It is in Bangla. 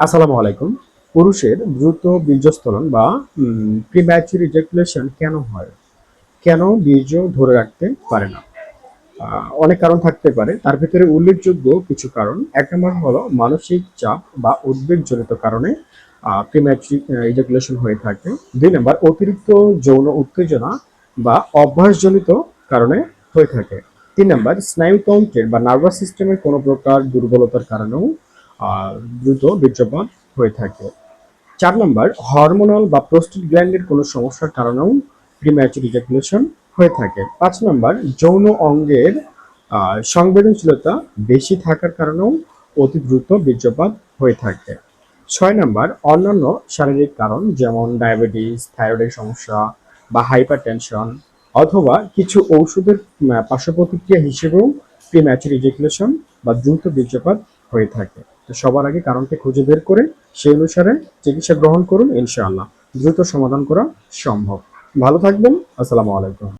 আসসালামু আলাইকুম। পুরুষের দ্রুত বীর্যস্থলন বা প্রিম্যাচুর ইজাকুলেশন কেন হয়? কেন বীর্য ধরে রাখতে পারে না? অনেক কারণ থাকতে পারে। তার ভিতরে উল্লেখযোগ্য কিছু কারণ। এক নম্বর হলো মানসিক চাপ বা উদ্বেগজনিত কারণে প্রিম্যাচুর ইজাকুলেশন হয়ে থাকে। দুই নম্বর, অতিরিক্ত যৌন উত্তেজনা বা অভ্যাসজনিত কারণে হয়ে থাকে। তিন নম্বর, স্নায়ুতন্ত্রের বা নার্ভাস সিস্টেমের কোনো প্রকার দুর্বলতার কারণেও দ্রুত বীর্যপাত হয়ে থাকে। চার নম্বর হরমোনাল বা প্রস্তুত গ্ল্যান্ডের কোনো সমস্যার কারণেও প্রিম্যাচুর ইজাকুলেশন হয়ে থাকে। পাঁচ নম্বর যৌন অঙ্গের সংবেদনশীলতা বেশি থাকার কারণেও অতি দ্রুত বীর্যপাত হয়ে থাকে। ছয় নম্বর অন্যান্য শারীরিক কারণ যেমন ডায়াবেটিস থাইরয়েডের সমস্যা বা হাইপার টেনশন অথবা কিছু ঔষধের উম, পার্শ্ব প্রতিক্রিয়া হিসেবেও প্রিম্যাচুর ইজাকুলেশন বা দ্রুত বীর্যপাত হয়ে থাকে। তো সবার আগে কারণটি খুঁজে বের করে সেই অনুসারে চিকিৎসা গ্রহণ করুন, ইনশাআল্লাহ। দ্রুত সমাধান করা সম্ভব। ভালো থাকবেন, আসসালামু আলাইকুম।